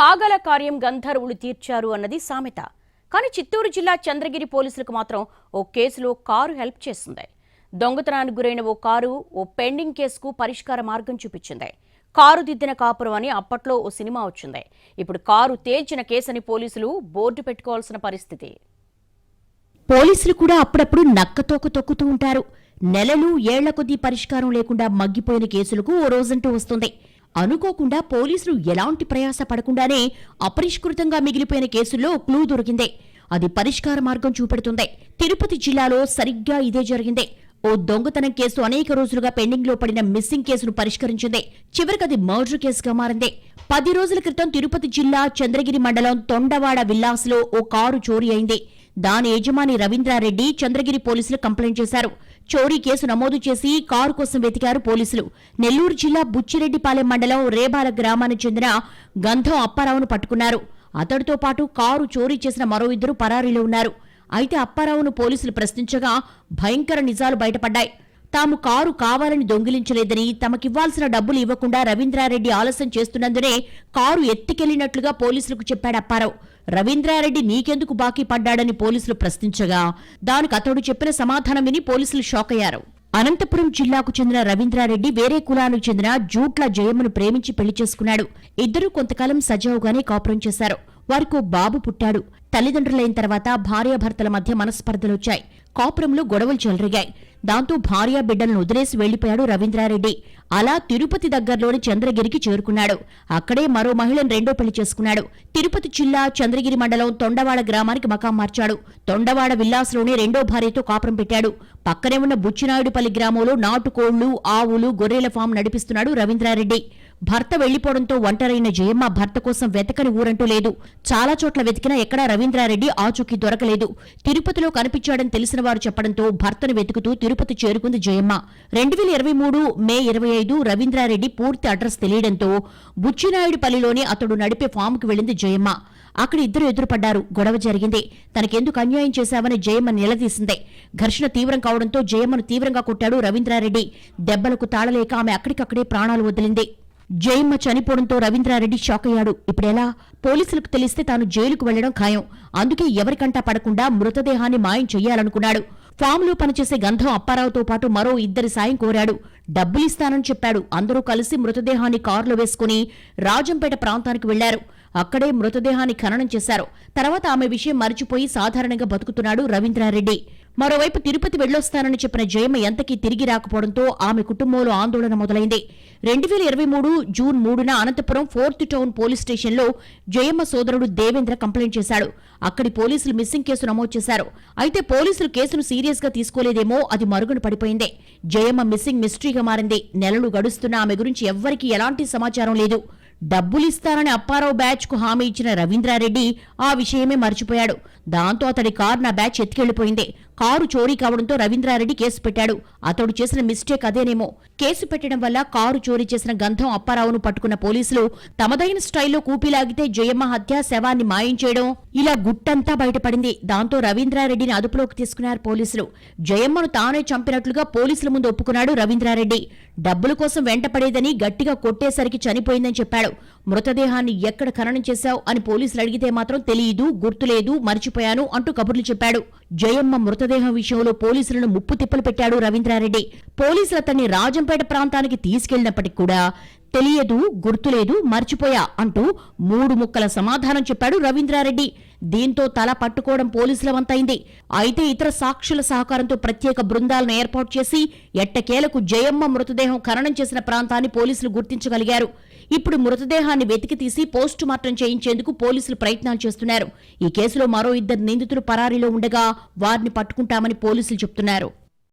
కాగల కార్యం గంధర్వులు తీర్చారు అన్నది సామెత. కానీ చిత్తూరు జిల్లా చంద్రగిరి పోలీసులకు మాత్రం ఓ కేసులో కారు హెల్ప్ చేస్తుంది దొంగతనానికి గురైన ఓ కారు ఓ పెండింగ్ కేసుకు పరిష్కార మార్గం చూపించింది. కారు దిద్దిన కాపురం అని అప్పట్లో ఓ సినిమా వచ్చింది. ఇప్పుడు కారు తేల్చిన కేసని పోలీసులు బోర్డు పెట్టుకోవాల్సిన పరిస్థితి. పోలీసులు కూడా అప్పుడప్పుడు నక్కతోక తొక్కుతూ ఉంటారు. నెలలు ఏళ్ళ కొద్దీ పరిష్కారం లేకుండా మగ్గిపోయిన కేసులకు ఓ రోజంటూ వస్తుంది. అనుకోకుండా పోలీసులు ఎలాంటి ప్రయాస పడకుండానే అపరిష్కృతంగా మిగిలిపోయిన కేసుల్లో క్లూ దొరికింది. అది పరిష్కార మార్గం చూపెడుతుంది. తిరుపతి జిల్లాలో సరిగ్గా ఇదే జరిగింది. ఓ దొంగతనం కేసు అనేక రోజులుగా పెండింగ్లో పడిన మిస్సింగ్ కేసును పరిష్కరించింది. చివరికి అది మర్డర్ కేసుగా మారింది. పది రోజుల క్రితం తిరుపతి జిల్లా చంద్రగిరి మండలం తొండవాడ విల్లాస్లో ఓ కారు చోరీ అయింది. దాని యజమాని రవీంద్రారెడ్డి చంద్రగిరి పోలీసులు కంప్లైంట్ చేశారు. చోరీ కేసు నమోదు చేసి కారు కోసం వెతికారు పోలీసులు. నెల్లూరు జిల్లా బుచ్చిరెడ్డిపాలెం మండలం రేబాల గ్రామానికి చెందిన గంధం అప్పారావును పట్టుకున్నారు. అతడితో పాటు కారు చోరీ చేసిన మరో ఇద్దరు పరారీలో ఉన్నారు. అయితే అప్పారావును పోలీసులు ప్రశ్నించగా భయంకర నిజాలు బయటపడ్డాయి. తాము కారు కావాలని దొంగిలించలేదని తమకివ్వాల్సిన డబ్బులు ఇవ్వకుండా రవీంద్రారెడ్డి ఆలస్యం చేస్తున్నందునే కారు ఎత్తికెళ్ళినట్లుగా పోలీసులకు చెప్పాడు అప్పారావు. రవీంద్రారెడ్డి నీకెందుకు బాకీ పడ్డాడని పోలీసులు ప్రశ్నించగా దానికి అతడు చెప్పిన సమాధానం విని పోలీసులు షాక్ అయ్యారు. అనంతపురం జిల్లాకు చెందిన రవీంద్రారెడ్డి వేరే కులానికి చెందిన జూట్ల జయమ్మను ప్రేమించి పెళ్ళి చేసుకున్నాడు. ఇద్దరూ కొంతకాలం సజావుగానే కాపురం చేశారు. వారికో బాబు పుట్టాడు. తల్లిదండ్రులైన తర్వాత భార్యాభర్తల మధ్య మనస్పర్ధలొచ్చాయి. కాపురంలో గొడవలు చెలరిగాయి. దాంతో భార్యా బిడ్డలను వదిలేసి వెళ్ళిపోయాడు రవీంద్రారెడ్డి. అలా తిరుపతి దగ్గరలోని చంద్రగిరికి చేరుకున్నాడు. అక్కడే మరో మహిళను రెండో పెళ్ళి చేసుకున్నాడు. తిరుపతి జిల్లా చంద్రగిరి మండలం తొండవాడ గ్రామానికి మకాం మార్చాడు. తొండవాడ విల్లాస్లోనే రెండో భార్యతో కాపురం పెట్టాడు. పక్కనే ఉన్న బుచ్చినాయుడుపల్లి గ్రామంలో నాటుకోళ్ళు ఆవులు గొర్రెల ఫామ్ నడిపిస్తున్నాడు రవీంద్రారెడ్డి. భర్త వెళ్ళిపోవడంతో ఒంటరైన జయమ్మ భర్త కోసం వెతకని ఊరంటూ లేదు. చాలా చోట్ల వెతికినా ఎక్కడా రవీంద్రారెడ్డి ఆచూకీ దొరకలేదు. తిరుపతిలో కనిపించాడని తెలిసిన వారు చెప్పడంతో భర్తను వెతుకుతూ తిరుపతి చేరుకుంది జయమ్మ. రెండు వేల ఇరవై మూడు మే ఇరవై ఐదు రవీంద్రారెడ్డి పూర్తి అడ్రస్ తెలియడంతో బుచ్చినాయుడుపల్లిలోని అతడు నడిపే ఫామ్కి వెళ్ళింది జయమ్మ. అక్కడ ఇద్దరు ఎదురుపడ్డారు. గొడవ జరిగింది. తనకెందుకు అన్యాయం చేశావని జయమ్మ నిలదీసింది. ఘర్షణ తీవ్రం కావడంతో జయమ్మను తీవ్రంగా కొట్టాడు రవీంద్రారెడ్డి. దెబ్బలకు తాళలేక ఆమె అక్కడికక్కడే ప్రాణాలు వదిలింది. జయమ్మ చనిపోవడంతో రవీంద్రారెడ్డి షాక్ అయ్యాడు. ఇప్పుడెలా పోలీసులకు తెలిస్తే తాను జైలుకు వెళ్ళడం ఖాయం. అందుకే ఎవరికంటా పడకుండా మృతదేహాన్ని మాయం చెయ్యాలనుకున్నాడు. ఫామ్లో పనిచేసే గంధం అప్పారావుతో పాటు మరో ఇద్దరి సాయం కోరాడు. డబ్బులిస్తానని చెప్పాడు. అందరూ కలిసి మృతదేహాన్ని కారులో వేసుకుని రాజంపేట ప్రాంతానికి వెళ్ళారు అక్కడే మృతదేహాన్ని ఖననం చేశారు. తర్వాత ఆమె విషయం మరిచిపోయి సాధారణంగా బతుకుతున్నాడు రవీంద్రారెడ్డి. మరోవైపు తిరుపతి వెళ్ళొస్తానని చెప్పిన జయమ్మ ఎంతకీ తిరిగి రాకపోవడంతో ఆమె కుటుంబంలో ఆందోళన మొదలైంది. రెండు వేల ఇరవై మూడు జూన్ మూడున అనంతపురం ఫోర్త్ టౌన్ పోలీస్ స్టేషన్లో జయమ్మ సోదరుడు దేవేంద్ర కంప్లైంట్ చేశాడు. అక్కడి పోలీసులు మిస్సింగ్ కేసు నమోదు చేశారు. అయితే పోలీసులు కేసును సీరియస్గా తీసుకోలేదేమో అది మరుగున పడిపోయింది. జయమ్మ మిస్సింగ్ మిస్టరీగా మారింది. నెలలు గడుస్తున్న ఆమె గురించి ఎవ్వరికీ ఎలాంటి సమాచారం లేదు. డబ్బులిస్తానని అప్పారావు బ్యాచ్కు హామీ ఇచ్చిన రవీంద్రారెడ్డి ఆ విషయమే మర్చిపోయాడు. దాంతో అతడి కార్ నా బ్యాచ్ ఎత్తుకెళ్ళిపోయింది కారు చోరీ కావడంతో రవీంద్రారెడ్డి కేసు పెట్టాడు. అతడు చేసిన మిస్టేక్ అదేనేమో. కేసు పెట్టడం వల్ల కారు చోరీ చేసిన గంధం అప్పారావును పట్టుకున్న పోలీసులు తమదైన స్టైల్లో కూపిలాగితే జయమ్మ హత్య శవాన్ని మాయం చేయడం ఇలా గుట్టంతా బయటపడింది. దాంతో రవీంద్రారెడ్డిని అదుపులోకి తీసుకున్నారు పోలీసులు. జయమ్మను తానే చంపినట్లుగా పోలీసుల ముందు ఒప్పుకున్నాడు రవీంద్రారెడ్డి. డబ్బుల కోసం వెంటపడేదని గట్టిగా కొట్టేసరికి చనిపోయిందని చెప్పాడు. మృతదేహాన్ని ఎక్కడ ఖననం చేశావు అని పోలీసులు అడిగితే మాత్రం తెలియదు గుర్తులేదు మర్చిపోయాను అంటూ కబుర్లు చెప్పాడు. జయమ్మ మృతదేహం విషయంలో పోలీసులను ముప్పు తిప్పలు పెట్టాడు రవీంద్రారెడ్డి. పోలీసులు అతన్ని రాజంపేట ప్రాంతానికి తీసుకెళ్ళినప్పటికి కూడా తెలియదు గుర్తులేదు మర్చిపోయా అంటూ మూడు ముక్కల సమాధానం చెప్పాడు రవీంద్రారెడ్డి. దీంతో తల పట్టుకోవడం పోలీసుల వంతైంది అయితే ఇతర సాక్షుల సహకారంతో ప్రత్యేక బృందాలను ఏర్పాటు చేసి ఎట్టకేలకు జయమ్మ మృతదేహం ఖననం చేసిన ప్రాంతాన్ని పోలీసులు గుర్తించగలిగారు. ఇప్పుడు మృతదేహాన్ని వెతికి తీసి పోస్టు మార్టం చేయించేందుకు పోలీసులు ప్రయత్నాలు చేస్తున్నారు. ఈ కేసులో మరో ఇద్దరు నిందితులు పరారీలో ఉండగా వారిని పట్టుకుంటామని పోలీసులు చెబుతున్నారు